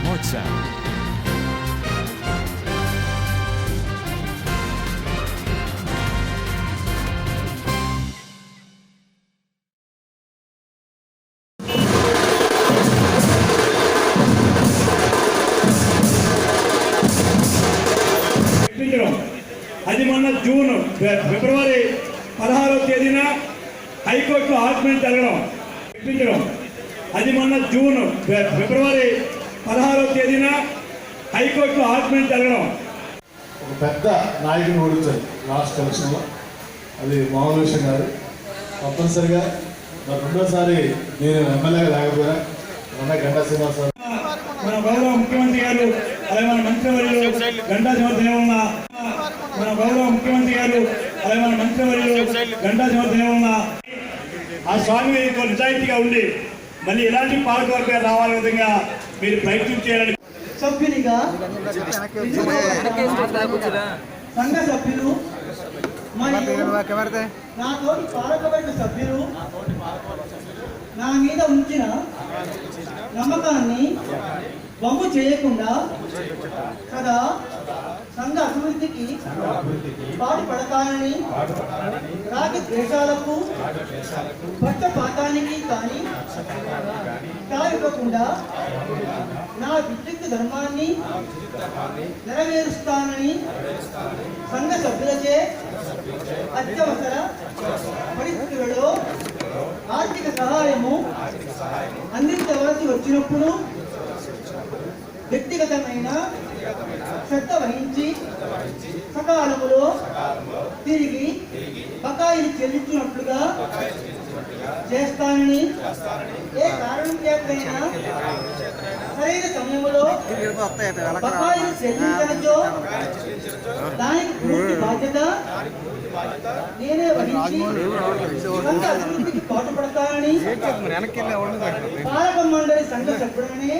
Smart sound. అది మొన్న June ఫిబ్రవరి పదహారవ తేదీన హైకోర్టులో ఆర్గ్యుమెంట్ జరగడం ప్రకటించడం అది మొన్న జూన్ ఫిబ్రవరి పదహారవ తేదీన హైకోర్టులో ఆర్గ్యుమెంట్ జరగడం. ఒక పెద్ద నాయకుని ఓడించారు లాస్ట్ ఎలక్షన్లో. అది మామూలు విషయం కాదు. తప్పనిసరిగా మరి రెండోసారి నేను ఎమ్మెల్యేగా లేకపోయినా మొన్న గంటా శ్రీనివాసరావు మన గౌరవ ముఖ్యమంత్రి గారు అలాగే మన మంత్రివర్యులు గంటా సింహదేవన్న మన గౌరవ ముఖ్యమంత్రి గారు అలాగే మన మంత్రివర్యులు గంటా సింహదేవన్న ఆ స్వామి నిజాయితీగా ఉండి మళ్ళీ ఇలాంటి పాలకవర్గాలు రావాలనే విధంగా మీరు ప్రయత్నం చేయాలని సభ్యునిగా సంఘ సభ్యులు మరియు నాతోటి పాలకవర్గ సభ్యులు నా మీద ఉంచిన నమ్మకాన్ని బొమ్మ చేయకుండా కదా సంఘ అభివృద్ధికి పాటుపడతానని రాగ ద్వేషాలకు పక్షపాతానికి కానీ తావివ్వకుండా నా విద్యుత్ ధర్మాన్ని నెరవేరుస్తానని సంఘ సభ్యులచే అత్యవసర సహాయము అందించవలసి వచ్చినప్పుడు వ్యక్తిగతమైన శ్రద్ధ వహించి సకాలములో తిరిగి బకాయిలు చెల్లించినట్లుగా చేస్తానని ఏ కారణం చేతైనా సరైన సమయంలో బకాయిలు చెల్లించడంతో దానికి పూర్తి బాధ్యత నేనే వహించి అభివృద్ధికి పాటు పాలక మండలి సంఘ సభ్యుడని